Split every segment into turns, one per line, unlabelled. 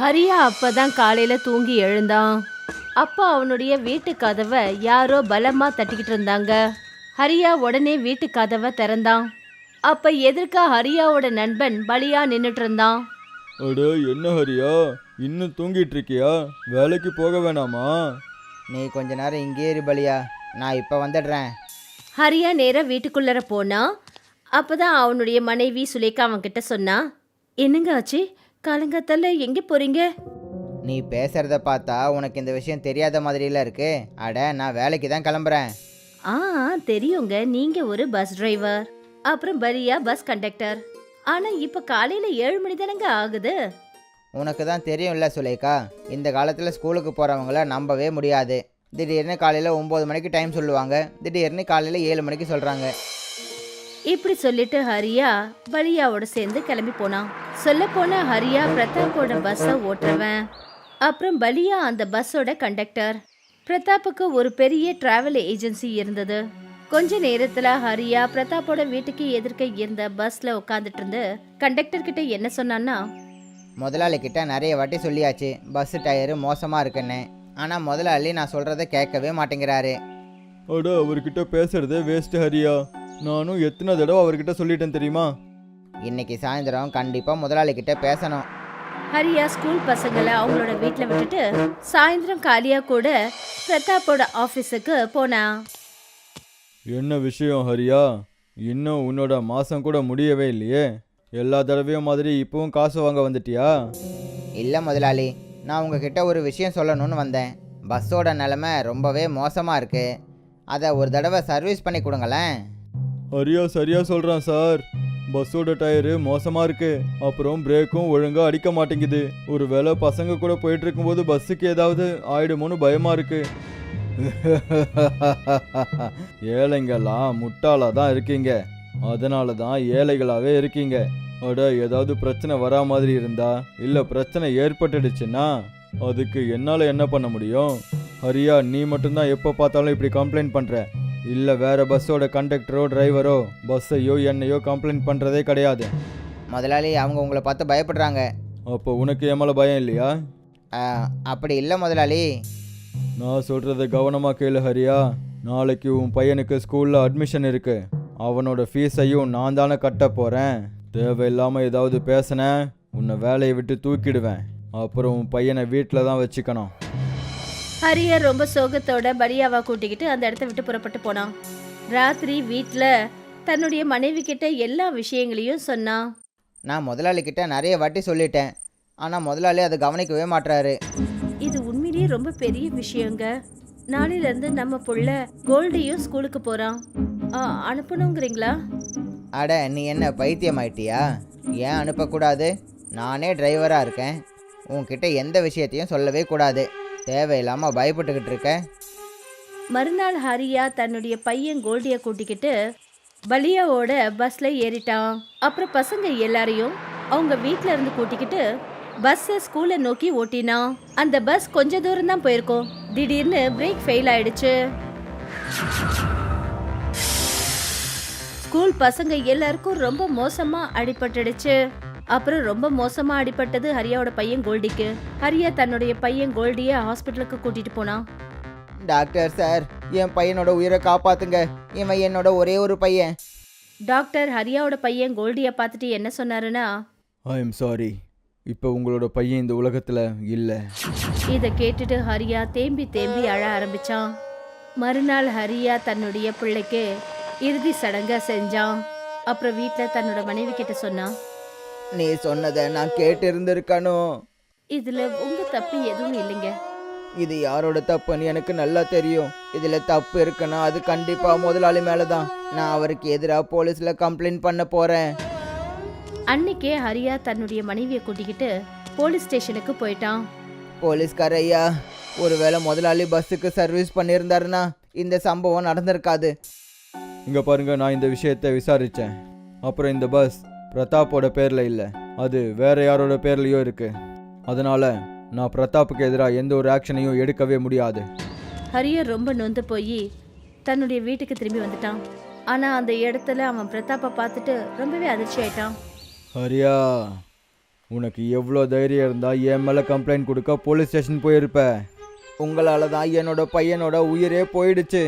ஹரியா அப்பதான் காலையில தூங்கி எழுந்தான். அப்போ அவனுடைய வீட்டு கதவை யாரோ பலமா தட்டிக்கிட்டு இருந்தாங்க. ஹரியா உடனே வீட்டு கதவை திறந்தான். அப்ப எதிர்க்க ஹரியாவோட நண்பன் பலியா நின்னுட்டு இருந்தான்.
அட என்ன ஹரியா? இன்னும் தூங்கிட்டு இருக்கியா? வேலைக்கு போக வேணாமா?
நீ கொஞ்ச நேரம் இங்கே இரு பலியா. நான் இப்போ வந்துடுறேன்.
ஹரியா நேரா வீட்டுக்குள்ளர போனா அப்பதான் அவனுடைய மனைவி சுலேகா அவன்கிட்ட சொன்னா என்னங்க ஆச்சு? காலங்காத்தால எங்க போறீங்க?
நீ பேசுறத பார்த்தா உனக்கு இந்த விஷயம் தெரியாத மாதிரில இருக்கு. அட நான் வேலைக்கு தான் கிளம்புறேன்.
ஆ தெரியுங்க. நீங்க ஒரு பஸ் டிரைவர் அப்புறம் பலியா பஸ் கண்டக்டர் ஆனா இப்ப காலையில ஏழு மணி தானங்க ஆகுது?
உனக்கு தான் தெரியும்ல சுலேகா. இந்த காலத்தில் ஸ்கூலுக்கு போகிறவங்கள நம்பவே முடியாது. திடீர்னு காலையில் ஒம்பது மணிக்கு டைம் சொல்லுவாங்க. திடீர்னு காலையில் ஏழு மணிக்கு சொல்கிறாங்க
இப்படி சொல்லிட்டு ஹரியா பலியாவோட சேர்ந்து கிளம்பி போனான். சொல்ல போன ஹரியா பிரதாப்போட பஸ்ஸை ஓட்டுறவன். அப்புறம் பலியா அந்த பஸ்ஸோட கண்டக்டர் பிரதாப்புக்கு ஒரு பெரிய டிராவல் ஏஜென்சி இருந்தது. கொஞ்ச நேரத்துல ஹரியா பிரதாப்போட வீட்டுக்கு எதிர்க்க இருந்த பஸ்ல உட்காந்துட்டு இருந்து கண்டக்டர் கிட்ட என்ன சொன்னான்னா
முதலாளி கிட்ட நிறைய வாட்டி சொல்லியாச்சு பஸ் டயரு மோசமாக இருக்குன்னு. ஆனால் முதலாளி நான் சொல்கிறத கேட்கவே மாட்டேங்கிறாரு.
அட அவர்கிட்ட பேசுறதே வேஸ்ட் ஹரியா. நானும் எத்தனை தடவை அவர்கிட்ட சொல்லிட்டேன் தெரியுமா?
இன்னைக்கு சாயந்தரம் கண்டிப்பாக முதலாளி கிட்ட பேசணும்.
ஹரியா ஸ்கூல் பசங்களை அவங்களோட வீட்ல விட்டுட்டு சாயந்தரம் காலியா கூட பிரதாப்போட ஆபீஸுக்கு போனான்
என்ன விஷயம் ஹரியா? இன்னும் உன்னோட மாசம் கூட முடியவே இல்லையே. எல்லா தடவையும் மாதிரி இப்பவும் காசு வாங்க வந்துட்டியா?
இல்லை முதலாளி நான் உங்ககிட்ட ஒரு விஷயம் சொல்லணும்னு வந்தேன். பஸ்ஸோட நிலமை ரொம்பவே மோசமாக இருக்குது அதை ஒரு தடவை சர்வீஸ் பண்ணி கொடுங்களேன்.
ஹரியா சரியா சொல்றான் சார். பஸ்ஸோட டயரு மோசமா இருக்கு. அப்புறம் பிரேக்கும் ஒழுங்கா அடிக்க மாட்டேங்குது. ஒரு வேளை பசங்க கூட போயிட்டு இருக்கும்போது பஸ்ஸுக்கு ஏதாவது ஆயிடுமோன்னு பயமா இருக்கு. ஏழைங்கெல்லாம் முட்டாளா தான் இருக்கீங்க. அதனால தான் ஏழைகளாகவே இருக்கீங்க. அட ஏதாவது பிரச்சனை வரா மாதிரி இருந்தா? இல்லை பிரச்சனை ஏற்பட்டுடுச்சுன்னா? அதுக்கு என்னால் என்ன பண்ண முடியும்? ஹரியா நீ மட்டும்தான் எப்போ பார்த்தாலும் இப்படி கம்ப்ளைண்ட் பண்ணுற இல்ல வேற பஸ்ஸோட கண்டக்டரோ டிரைவரோ பஸ்ஸையோ என்னையோ கம்ப்ளைண்ட் பண்றதே கிடையாது.
முதலாளி அவங்க உங்களை பார்த்து பயப்படுறாங்க.
அப்போ உனக்கு என் மேல பயம் இல்லையா?
ஆ, அப்படி இல்லை முதலாளி.
நான் சொல்றத கவனமா கேளு ஹரியா. நாளைக்கு உன் பையனுக்கு ஸ்கூல்ல அட்மிஷன் இருக்கு. அவனோட ஃபீஸையும் நான் தானே கட்ட போறேன். தேவையில்லாம ஏதாவது பேசினேன் உன்னை வேலையை விட்டு தூக்கிடுவேன். அப்புறம் உன் பையனை வீட்டில் தான் வச்சுக்கணும்.
ஹரியா ரொம்ப சோகத்தோட பலியாவா கூட்டிக்கிட்டு அந்த இடத்த விட்டு புறப்பட்டு போனான். ராத்திரி வீட்ல தன்னுடைய மனைவி கிட்ட எல்லா விஷயங்களையும் சொன்னான்.
நான் முதலாளி கிட்ட நிறைய வாட்டி சொல்லிட்டேன். ஆனால் முதலாளி அதை கவனிக்கவே மாட்றாரு.
இது உண்மையிலேயே ரொம்ப பெரிய விஷயங்க. நாளையில இருந்து நம்ம புள்ள கோல்டையும் ஸ்கூலுக்கு போறான். ஆ, அனுப்பணுங்கிறீங்களா?
அட நீ என்ன பைத்தியம் ஆயிட்டியா? ஏன் அனுப்பக்கூடாது? நானே டிரைவராக இருக்கேன். உன்கிட்ட எந்த விஷயத்தையும் சொல்லவே கூடாது. தேவையில்லாமல் பயப்பட்டுக்கிட்டு இருக்க.
மறுநாள் ஹரியா தன்னுடைய பையன் கோல்டியை கூட்டிக்கிட்டு பலியாவோட பஸ்ல ஏறிட்டான். அப்புறம் பசங்க எல்லாரையும் அவங்க வீட்ல இருந்து கூட்டிக்கிட்டு பஸ்ஸை ஸ்கூலை நோக்கி ஓட்டினான். அந்த பஸ் கொஞ்ச தூரம் தான் போயிருக்கோம். திடீர்னு பிரேக் ஃபெயில் ஆயிடுச்சு. ஸ்கூல் பசங்க எல்லாருக்கும் ரொம்ப மோசமா அடிபட்டுடுச்சு. அப்புறம் ரொம்ப மோசமா அடிபட்டது ஹரியாவோட பையன் கோல்டிக்கு. ஹரியா தன்னுடைய பையன் கோல்டிய ஹாஸ்பிட்டலுக்கு கூட்டிட்டு போனான்
டாக்டர் சார் என் பையனோட உயிரை காப்பாத்துங்க. இவன் என்னோட ஒரே ஒரு பையன்.
டாக்டர் ஹரியாவோட பையன் கோல்டியை பார்த்துட்டு என்ன சொன்னாருன்னா
ஐ எம் சாரி இப்போ உங்களோட பையன் இந்த உலகத்தில் இல்லை.
இதை கேட்டுட்டு ஹரியா தேம்பி தேம்பி அழ ஆரம்பிச்சான். மறுநாள் ஹரியா தன்னுடைய பிள்ளைக்கு இறுதி சடங்க செஞ்சான். அப்புறம் வீட்டில் தன்னோட மனைவி கிட்ட சொன்னான்
நீ சொன்னதை நான் கேட்டு இருந்திருக்கணும்
இதுல உங்க தப்பு எதுவும் இல்லைங்க.
இது யாரோட தப்புன்னு எனக்கு நல்லா தெரியும். இதில் தப்பு இருக்குன்னா அது கண்டிப்பாக முதலாளி மேலே தான் நான் அவருக்கு எதிராக போலீஸில் கம்ப்ளைண்ட் பண்ண போகிறேன்
அன்னைக்கே ஹரியா தன்னுடைய மனைவியை கூட்டிக்கிட்டு போலீஸ் ஸ்டேஷனுக்கு போயிட்டான்.
போலீஸ்கார ஐயா ஒருவேளை முதலாளி பஸ்ஸுக்கு சர்வீஸ் பண்ணியிருந்தாருன்னா இந்த சம்பவம் நடந்திருக்காது.
இங்கே பாருங்க நான் இந்த விஷயத்தை விசாரித்தேன் அப்புறம் இந்த பஸ் பிரதாப்போட பேரில் இல்லை. அது வேற யாரோட பேர்லையோ இருக்கு. அதனால நான் பிரதாப்புக்கு எதிராக எந்த ஒரு ஆக்ஷனையும் எடுக்கவே முடியாது.
ஹரியா ரொம்ப நொந்து போய் தன்னுடைய வீட்டுக்கு திரும்பி வந்துட்டான். ஆனா அந்த இடத்துல அவன் பிரதாப்பை பார்த்துட்டு ரொம்பவே அதிர்ச்சி ஆயிட்டான்.
ஹரியா உனக்கு எவ்வளோ தைரியம் இருந்தா என் மேலே கம்ப்ளைண்ட் கொடுக்க போலீஸ் ஸ்டேஷன் போயிருப்ப. உங்களால தான் என்னோட பையனோட உயிரே போயிடுச்சு.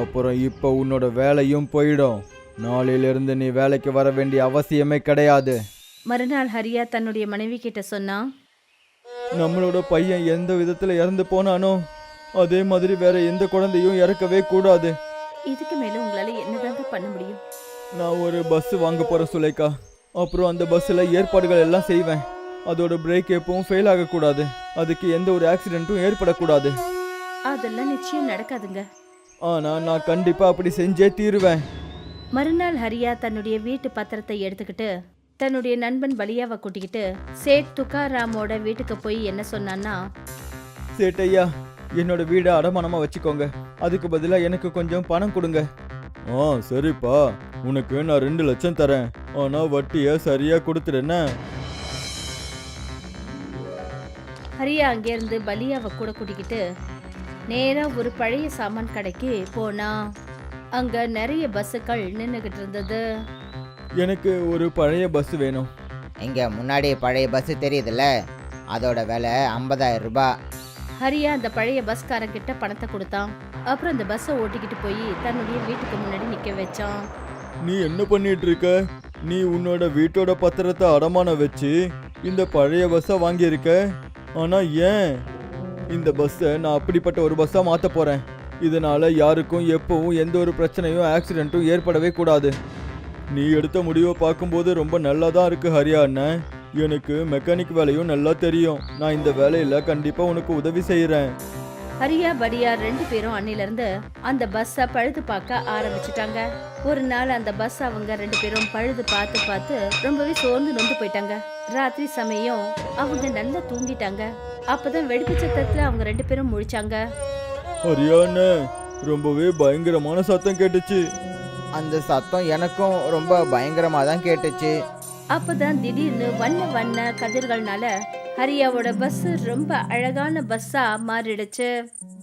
அப்புறம் இப்போ உன்னோட வேலையும் போயிடும். நாளையிலிருந்து நீ வேலைக்கு வர வேண்டிய அவசியமே கிடையாது.
மறுநாள் ஹரியா தன்னுடைய மனைவி கிட்ட சொன்னா
நம்மளோட பையன் எந்த விதத்தில் இறந்து போனானோ அதே மாதிரி வேற எந்த குழந்தையும் இறக்கவே கூடாது.
இதுக்கு மேல உங்களால என்னதாங்க பண்ண முடியும்?
நான் ஒரு பஸ் வாங்க போறேன் சுலேகா அப்புறம் அந்த பஸ்ஸில் ஏற்பாடுகள் எல்லாம் செய்வேன். அதோட பிரேக் எப்பவும் ஃபெயில் ஆகக்கூடாது. அதுக்கு எந்த ஒரு ஆக்சிடென்ட்டும் ஏற்படக்கூடாது.
அதெல்லாம் நிச்சயம் நடக்காதுங்க.
ஆனால் நான் கண்டிப்பாக அப்படி செஞ்சே தீருவேன்.
மறுநாள் ஹரியா தன்னுடைய வீட்டு பத்திரத்தை எடுத்துக்கிட்டு தன்னுடைய நண்பன் பலியாவை கூட்டிக்கிட்டு சேட் துக்காராமோட வீட்டுக்கு போய் என்ன சொன்னான்னா
சேட்டையா என்னோட வீடை அடமானமாக வச்சுக்கோங்க. அதுக்கு பதிலாக எனக்கு கொஞ்சம் பணம் கொடுங்க. ஆ சரிப்பா. உனக்கு நான் ரெண்டு லட்சம் தரேன். ஆனால் வட்டியை சரியாக கொடுத்துடுறேன்னா
ஹரியா அங்கேருந்து பலியாவை கூட கூட்டிக்கிட்டு நேரா ஒரு பழைய சாமான் கடைக்கு போனா அங்க நிறைய பஸ்ஸுகள் நின்றுகிட்டு இருந்தது.
எனக்கு ஒரு பழைய பஸ் வேணும்.
இங்கே முன்னாடி பழைய பஸ்ஸு தெரியுதுல்ல? அதோட விலை ஐம்பதாயிரம் ரூபாய்
ஹரியா அந்த பழைய பஸ்காரங்கிட்ட பணத்தை கொடுத்தான். அப்புறம் அந்த பஸ்ஸை ஓட்டிக்கிட்டு போய் தன்னுடைய வீட்டுக்கு முன்னாடி நிக்க வச்சான்.
நீ என்ன பண்ணிட்டு இருக்க? நீ உன்னோட வீட்டோட பத்திரத்தை அடமானம் வச்சு இந்த பழைய பஸ்ஸை வாங்கியிருக்க? ஆனா ஏன்? இந்த பஸ்ஸை நான் அப்படிப்பட்ட ஒரு பஸ்ஸா மாத்த போறேன். இதனால யாருக்கும் எப்பவும் எந்த ஒரு பிரச்சனையும் ஆக்சிடென்ட்டும் ஏற்படவே கூடாது. நீ எடுத்த முடிவை பார்க்கும்போது ரொம்ப நல்லா தான் இருக்கு ஹரியா அண்ணன் எனக்கு மெக்கானிக் வேலையும் நல்லா தெரியும். நான் இந்த வேலையில கண்டிப்பா உனக்கு உதவி செய்யறேன்
ஹரியா படியா ரெண்டு பேரும் அன்னிலிருந்து அந்த பஸ்ஸை பழுது பார்க்க ஆரம்பிச்சிட்டாங்க. ஒரு நாள் அந்த பஸ் அவங்க ரெண்டு பேரும் பழுது பார்த்து பார்த்து ரொம்பவே சோர்ந்து நொந்து போயிட்டாங்க. ராத்திரி சமயம் அவங்க நல்லா தூங்கிட்டாங்க. அப்பதான் வெடிப்பு சத்தத்துல அவங்க ரெண்டு பேரும் முழிச்சாங்க.
ஹரியா அண்ணன் ரொம்பவே பயங்கரமான சத்தம் கேட்டுச்சு.
அந்த சத்தம் எனக்கும் ரொம்ப பயங்கரமாக தான் கேட்டுச்சு.
அப்பதான் திடீர்னு வண்ண வண்ண கதிர்கள்னால ஹரியாவோட பஸ் ரொம்ப அழகான பஸ்ஸா மாறிடுச்சு.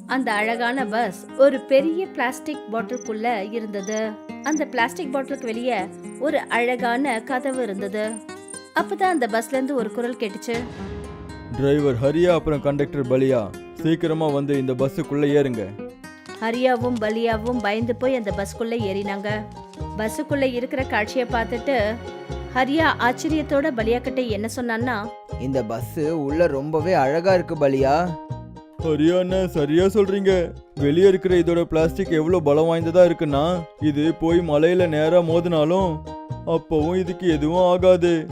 அந்த அழகான பஸ் ஒரு பெரிய பிளாஸ்டிக் பாட்டிலுக்குள்ள இருந்தது. அந்த பிளாஸ்டிக் பாட்டிலுக்கு வெளியே ஒரு அழகான கதவு இருந்தது. அப்பதான் அந்த பஸ்ல இருந்து ஒரு குரல் கேட்டுச்சு.
டிரைவர் ஹரியா அப்புறம் கண்டக்டர் பலியா? சீக்கிரமா வந்து இந்த பஸ்ஸுக்குள்ள ஏறுங்க.
ஹரியாவும் பலியாவும் பயந்து போய் அந்த பஸ்க்குள்ள ஏறினாங்க. பஸ்ஸுக்குள்ள இருக்கிற காட்சியை பார்த்துட்டு ஹரியா ஆச்சரியத்தோட பலியா கிட்ட என்ன சொன்னான்னா
இந்த பஸ்ஸு உள்ள ரொம்பவே அழகா இருக்கு பலியா.
ஹரியாண்ணா சரியா சொல்றீங்க? வெளியே இருக்கிற இதோட பிளாஸ்டிக் எவ்வளவு பலம் வாய்ந்ததா இருக்குன்னா இது போய் மலையில நேரா மோதினாலும் அப்பவும் இதுக்கு எதுவும் ஆகாது.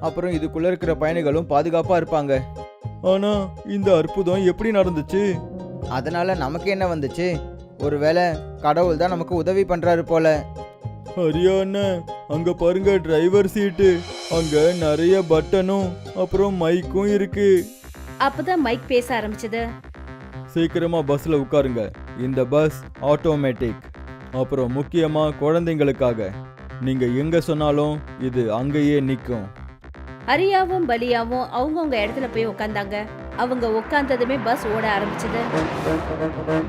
அப்புறம் இதுக்குள்ள இருக்கிற பயணிகளும் பாதுகாப்பா இருப்பாங்க.
ஆனா இந்த அற்புதம் எப்படி நடந்துச்சு?
அதனால நமக்கு என்ன வந்துச்சு? ஒருவேளை கடவுள் தான் நமக்கு உதவி பண்றாரு போல.
ஹரியாண்ணா அங்க பாருங்க டிரைவர் சீட்டு அங்க நிறைய பட்டனும் அப்புறம் மைக்கும் இருக்கு.
அப்பதான் மைக் பேச ஆரம்பிச்சது.
சீக்கிரமா பஸ்ல உட்காருங்க. இந்த பஸ் ஆட்டோமேட்டிக் அப்புறம் முக்கியமா குழந்தைங்களுக்காக. நீங்க எங்க சொன்னாலும் இது அங்கேயே நிற்கும்.
ஹரியாவும் பலியாவும் அவங்கவுங்க இடத்துல போய் உட்காந்தாங்க அவங்க உட்காந்ததுமே பஸ் ஓட ஆரம்பிச்சது.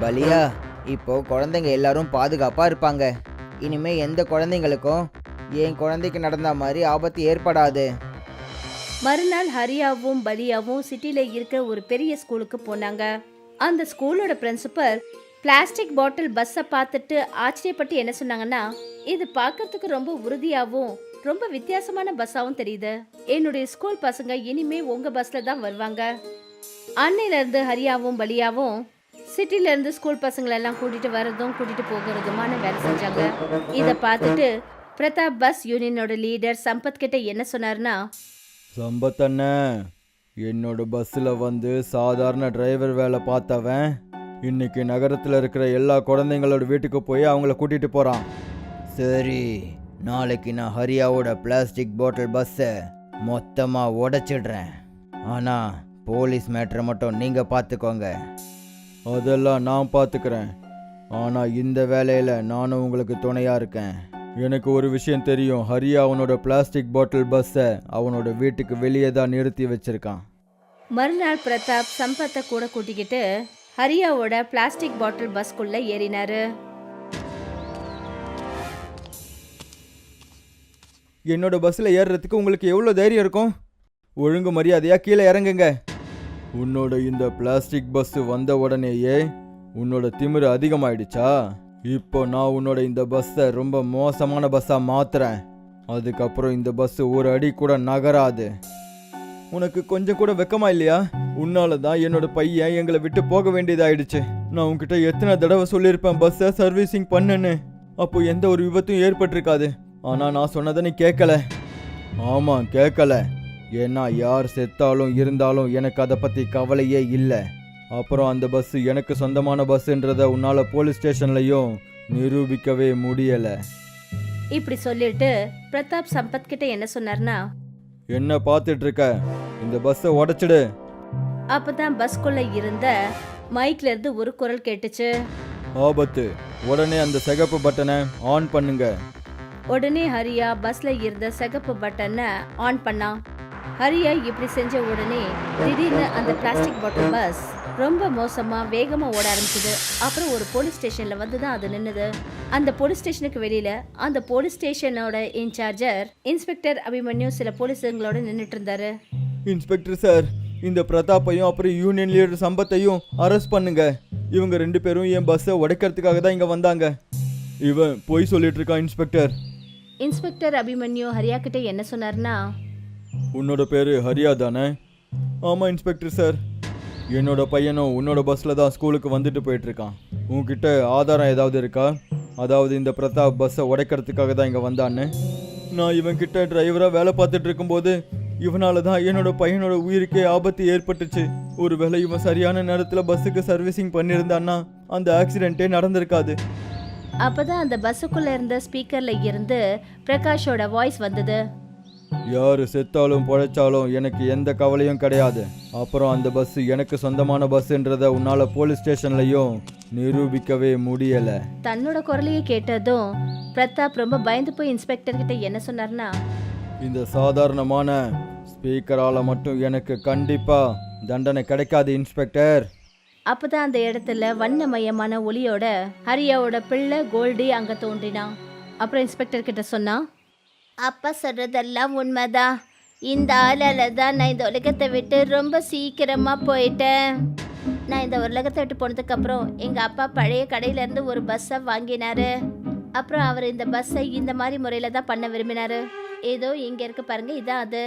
பலியா இப்போ குழந்தைங்க எல்லாரும் பாதுகாப்பா இருப்பாங்க. இனிமே எந்த குழந்தைங்களுக்கும் என் குழந்தைக்கு நடந்த மாதிரி ஆபத்து ஏற்படாது.
மறுநாள் ஹரியாவும் பலியாவும் சிட்டில இருக்க ஒரு பெரிய ஸ்கூலுக்கு போனாங்க. அந்த ஸ்கூலோட பிரின்சிபல் பிளாஸ்டிக் பாட்டில் பஸ்ஸை பார்த்துட்டு ஆச்சரியப்பட்டு என்ன சொன்னாங்கன்னா இது பார்க்கறதுக்கு ரொம்ப உறுதியாகவும் ரொம்ப வித்தியாசமான பஸ்ஸாவும் தெரியுது. என்னுடைய ஸ்கூல் பசங்க இனிமே உங்க பஸ்ல தான் வருவாங்க. அன்னையில இருந்து ஹரியாவும் பலியாவும் சிட்டில இருந்து ஸ்கூல் பசங்களை எல்லாம் கூட்டிட்டு வர்றதும் கூட்டிட்டு போகிறதுமான வேலை செஞ்சாங்க. இதை பார்த்துட்டு பிரதாப் பஸ் யூனியனோட லீடர் சம்பத் கிட்ட என்ன சொன்னாருன்னா
சம்பத் அண்ணன் என்னோட பஸ்ஸில் வந்து சாதாரண டிரைவர் வேலை பார்த்தவன் இன்னைக்கு நகரத்தில் இருக்கிற எல்லா குழந்தைங்களோட வீட்டுக்கு போய் அவங்கள கூட்டிட்டு போகிறான்
சரி நாளைக்கு நான் ஹரியாவோட பிளாஸ்டிக் பாட்டில் பஸ்ஸை மொத்தமாக உடைச்சிடுறேன். ஆனால் போலீஸ் மேட்ரை மட்டும் நீங்கள் பார்த்துக்கோங்க.
அதெல்லாம் நான் பார்த்துக்கிறேன். ஆனால் இந்த வேலையில் நானும் உங்களுக்கு துணையாக இருக்கேன். எனக்கு ஒரு விஷயம் தெரியும். ஹரியா அவனோட பிளாஸ்டிக் பாட்டில் பஸ்ஸை அவனோட வீட்டுக்கு வெளியே தான் நிறுத்தி வச்சிருக்கான்.
மறுநாள் பிரதாப் சம்பத்தை கூட கூட்டிக்கிட்டு ஹரியாவோட பிளாஸ்டிக் பாட்டில் பஸ்க்குள்ள ஏறினாரு.
என்னோட பஸ்ஸில் ஏறுறதுக்கு உங்களுக்கு எவ்வளோ தைரியம் இருக்கும்? ஒழுங்கு மரியாதையாக கீழே இறங்குங்க. உன்னோட இந்த பிளாஸ்டிக் பஸ் வந்த உடனேயே உன்னோட திமிரு அதிகமாயிடுச்சா? இப்போ நான் உன்னோட இந்த பஸ்ஸை ரொம்ப மோசமான பஸ்ஸாக மாத்துறேன். அதுக்கப்புறம் இந்த பஸ் ஒரு அடி கூட நகராது. உனக்கு கொஞ்சம் கூட வெக்கமா இல்லையா? உன்னால தான் என்னோட பையன் எங்களை விட்டு போக வேண்டியதாயிடுச்சு. நான் உன்கிட்ட எத்தனை தடவை சொல்லியிருப்பேன் பஸ்ஸை சர்வீசிங் பண்ணுன்னு. அப்போ எந்த ஒரு விபத்தும் ஏற்பட்டிருக்காது. ஆனா நான் சொன்னதை நீ கேட்கல ஆமா கேட்கல ஏன்னா யார் செத்தாலும் இருந்தாலும் எனக்கு அதை பத்தி கவலையே இல்லை. அப்புறம் அந்த பஸ் எனக்கு சொந்தமான பஸ்ன்றத உன்னால போலீஸ் ஸ்டேஷன்லயும் நிரூபிக்கவே முடியல.
இப்படி சொல்லிட்டு பிரதாப் சம்பத் கிட்ட என்ன சொன்னார்னா
என்ன பார்த்துட்டு இருக்க இந்த பஸ்ஸை உடைச்சிடு.
அப்பதான் பஸ்குள்ள இருந்த மைக்ல இருந்து ஒரு குரல் கேட்டுச்சு.
ஆபத்து. உடனே அந்த சிகப்பு பட்டனை ஆன் பண்ணுங்க.
உடனே ஹரியா பஸ்ல இருந்த சிகப்பு பட்டனை ஆன் பண்ணான் ஹரியா இப்படி செஞ்ச உடனே திடீர்னு அந்த பிளாஸ்டிக் பாட்டில் பஸ் ரொம்ப மோசமாக வேகமாக ஓட ஆரம்பிச்சது. அப்புறம் ஒரு போலீஸ் ஸ்டேஷனில் வந்து தான் அது நின்னுது. அந்த போலீஸ் ஸ்டேஷனுக்கு வெளியில் அந்த போலீஸ் ஸ்டேஷனோட இன்சார்ஜர் இன்ஸ்பெக்டர் அபிமன்யு சில போலீஸுங்களோட நின்றுட்டு இருந்தாரு.
இன்ஸ்பெக்டர் சார் இந்த பிரதாப்பையும் அப்புறம் யூனியன் லீடர் சம்பத்தையும் அரெஸ்ட் பண்ணுங்க. இவங்க ரெண்டு பேரும் என் பஸ்ஸை உடைக்கிறதுக்காக தான் இங்கே வந்தாங்க. இவன் பொய் சொல்லிட்டு இருக்கான் இன்ஸ்பெக்டர்
இன்ஸ்பெக்டர் அபிமன்யு ஹரியா கிட்ட என்ன சொன்னார்னா?
உன்னோட பேரு ஹரியா தானே? ஆமா இன்ஸ்பெக்டர் சார். என்னோட பையனும் உன்னோட பஸ்ல தான் ஸ்கூலுக்கு வந்துட்டு போயிட்டு இருக்கான் உன்கிட்ட ஆதாரம் ஏதாவது இருக்கா? அதாவது இந்த பிரதாப் பஸ்ஸை உடைக்கிறதுக்காக தான் இங்கே வந்தான்னு. நான் இவன் கிட்ட டிரைவரா வேலை பார்த்துட்டு இருக்கும்போது இவனால தான் என்னோட பையனோட உயிருக்கே ஆபத்து ஏற்பட்டுச்சு. ஒருவேளை இவன் சரியான நேரத்தில் பஸ்ஸுக்கு சர்வீசிங் பண்ணியிருந்தான்னா அந்த ஆக்சிடென்ட்டே நடந்திருக்காது.
அப்பதான் அந்த பஸ்ஸுக்குள்ள இருந்த ஸ்பீக்கர்ல இருந்து பிரகாஷோட வாய்ஸ் வந்தது.
யாரு செத்தாலும் பொழைச்சாலும் எனக்கு எந்த கவலையும் கிடையாது. அப்புறம் அந்த பஸ் எனக்கு சொந்தமான பஸ்ன்றத உன்னால போலீஸ் ஸ்டேஷன்லயும் நிரூபிக்கவே முடியல.
தன்னோட குரலையே கேட்டதும் பிரதாப் ரொம்ப பயந்து போய் இன்ஸ்பெக்டர் கிட்ட என்ன சொன்னார்னா
இந்த சாதாரணமான ஸ்பீக்கரால மட்டும் எனக்கு கண்டிப்பா தண்டனை கிடைக்காது இன்ஸ்பெக்டர்
அப்பதான் அந்த இடத்துல வண்ணமயமான ஒளியோட ஹரியாவோட பிள்ளை கோல்டி அங்க தோன்றினான் அப்புறம் இன்ஸ்பெக்டர் கிட்ட சொன்னா? அப்பா சொல்றதெல்லாம் உண்மைதான். இந்த ஆளால தான் நான் இந்த உலகத்தை விட்டு ரொம்ப சீக்கிரமா போயிட்டேன். நான் இந்த உலகத்தை விட்டு போனதுக்கு அப்புறம் எங்க அப்பா பழைய கடையில இருந்து ஒரு பஸ்ஸை வாங்கினாரு. அப்புறம் அவர் இந்த பஸ்ஸை இந்த மாதிரி முறையில தான் பண்ண விரும்பினாரு. ஏதோ இங்க இருக்கு பாருங்க இதான் அது.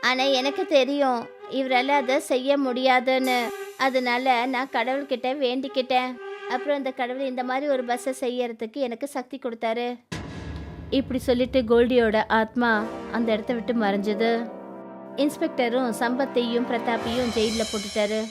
ஆனா எனக்கு தெரியும் இவரால அதை செய்ய முடியாதுன்னு. அதனால நான் கடவுள்கிட்ட வேண்டிக்கிட்டேன். அப்புறம் அந்த கடவுள் இந்த மாதிரி ஒரு பஸ்ஸை செய்யறதுக்கு எனக்கு சக்தி கொடுத்தாரு. இப்படி சொல்லிட்டு கோல்டியோட ஆத்மா அந்த இடத்த விட்டு மறைஞ்சது. இன்ஸ்பெக்டரும் சம்பத்தையும் பிரதாப்பையும் ஜெயிலில் போட்டுட்டாரு.